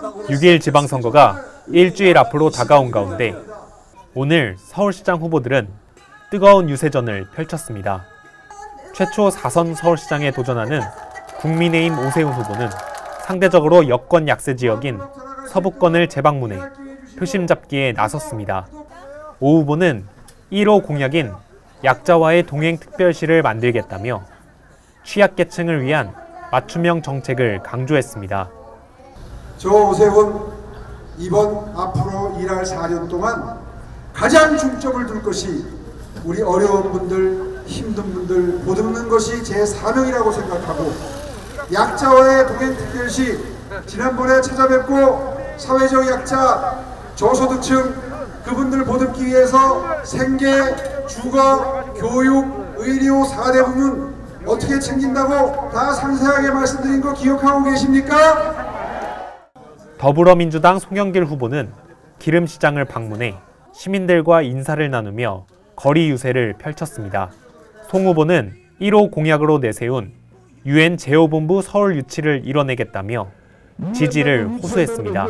6일 지방선거가 일주일 앞으로 다가온 가운데 오늘 서울시장 후보들은 뜨거운 유세전을 펼쳤습니다. 최초 4선 서울시장에 도전하는 국민의힘 오세훈 후보는 상대적으로 여권 약세 지역인 서부권을 재방문해 표심 잡기에 나섰습니다. 오 후보는 1호 공약인 약자와의 동행 특별시를 만들겠다며 취약계층을 위한 맞춤형 정책을 강조했습니다. 저 오세훈 이번 앞으로 일할 4년 동안 가장 중점을 둘 것이 우리 어려운 분들, 힘든 분들 보듬는 것이 제 사명이라고 생각하고 약자와의 동행특별시 지난번에 찾아뵙고 사회적 약자, 저소득층 그분들 보듬기 위해서 생계, 주거, 교육, 의료 4대 부문 어떻게 챙긴다고 다 상세하게 말씀드린 거 기억하고 계십니까? 더불어민주당 송영길 후보는 기름시장을 방문해 시민들과 인사를 나누며 거리 유세를 펼쳤습니다. 송 후보는 1호 공약으로 내세운 유엔 제호본부 서울 유치를 이뤄내겠다며 지지를 호소했습니다.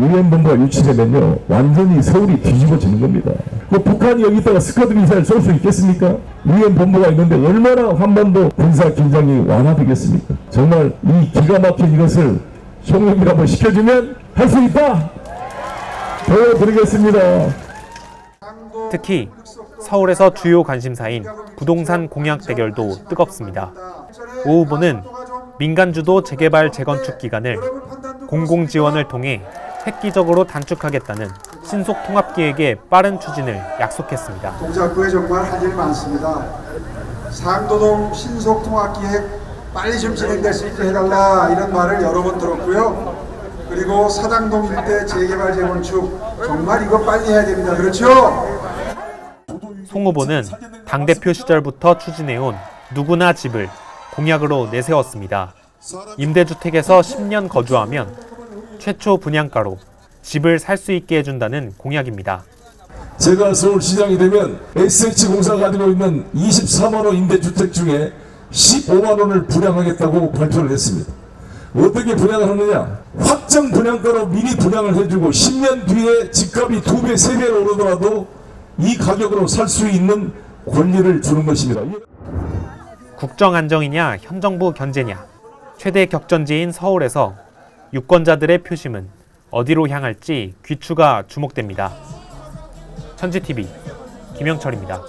유엔 본부가 유치되면요 완전히 서울이 뒤집어지는 겁니다. 그 북한이 여기다가 스쿼드 미사일 쏠 수 있겠습니까? 유엔 본부가 있는데 얼마나 한반도 군사 긴장이 완화되겠습니까? 정말 이 기가 막힌 이것을 송영길 한번 시켜주면 할 수 있다. 보여드리겠습니다. 특히 서울에서 주요 관심사인 부동산 공약 대결도 뜨겁습니다. 오 후보는 민간주도 재개발 재건축 기간을 공공 지원을 통해 획기적으로 단축하겠다는 신속 통합 기획의 빠른 추진을 약속했습니다. 동작구에 정말 할 일 많습니다. 상도동 신속 통합 기획 빨리 좀 진행될 수 있게 해달라 이런 말을 여러 번 들었고요. 그리고 사당동 일대 재개발 재건축 정말 이거 빨리 해야 됩니다. 그렇죠? 송 후보는 당대표 시절부터 추진해온 누구나 집을 공약으로 내세웠습니다. 임대주택에서 10년 거주하면 최초 분양가로 집을 살 수 있게 해준다는 공약입니다. 제가 서울시장이 되면 SH공사가 가지고 있는 23만 호 임대주택 중에 15만 원을 분양하겠다고 발표를 했습니다. 어떻게 분양을 하느냐? 확정 분양가로 미리 분양을 해주고 10년 뒤에 집값이 2배, 3배로 오르더라도 이 가격으로 살 수 있는 권리를 주는 것입니다. 국정 안정이냐 현 정부 견제냐 최대 격전지인 서울에서 유권자들의 표심은 어디로 향할지 귀추가 주목됩니다. 천지TV 김영철입니다.